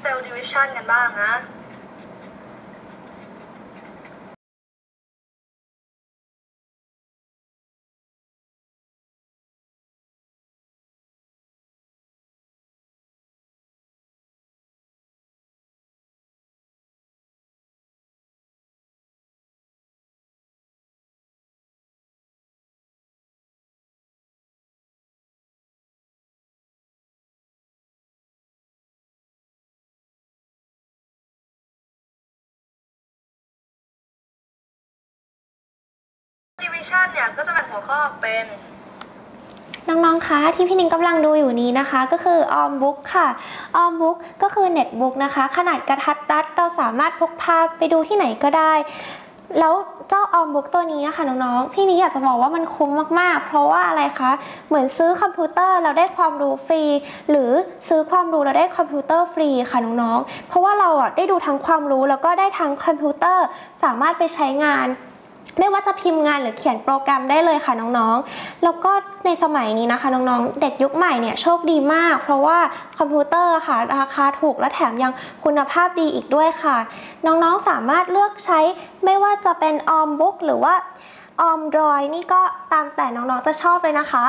เซลล์ดิวิชันกันบ้างนะ ดิวิชันเนี่ยก็จะแบ่งหัวข้อเป็น น้องๆ คะที่พี่นิ้งกำลังดูอยู่นี้นะคะ ก็คือออมบุ๊กค่ะออมบุ๊กก็คือเน็ตบุ๊กนะคะ ขนาดกระทัดรัดเราสามารถพกพาไปดูที่ไหนก็ได้ แล้วเจ้าออมบุ๊กตัวนี้อะค่ะน้องๆ พี่นิ้งอยากจะบอกว่ามันคุ้มมากๆ เพราะว่าอะไรคะ เหมือนซื้อคอมพิวเตอร์เราได้ความรู้ฟรี หรือซื้อความรู้เราได้คอมพิวเตอร์ฟรีค่ะน้องๆ เพราะว่าเราอะได้ดูทั้งความรู้แล้วก็ได้ทั้งคอมพิวเตอร์สามารถไปใช้งาน ไม่ว่าจะพิมพ์งานหรือเขียนโปรแกรมได้เลยค่ะน้องๆ แล้วก็ในสมัยนี้นะคะน้องๆ เด็กยุคใหม่เนี่ยโชคดีมาก เพราะว่าคอมพิวเตอร์ค่ะราคาถูกและแถมยังคุณภาพดีอีกด้วยค่ะ น้องๆ สามารถเลือกใช้ไม่ว่าจะเป็นออมบุ๊กหรือว่าออมดรอยนี่ก็ตามแต่น้องๆ จะชอบเลยนะคะ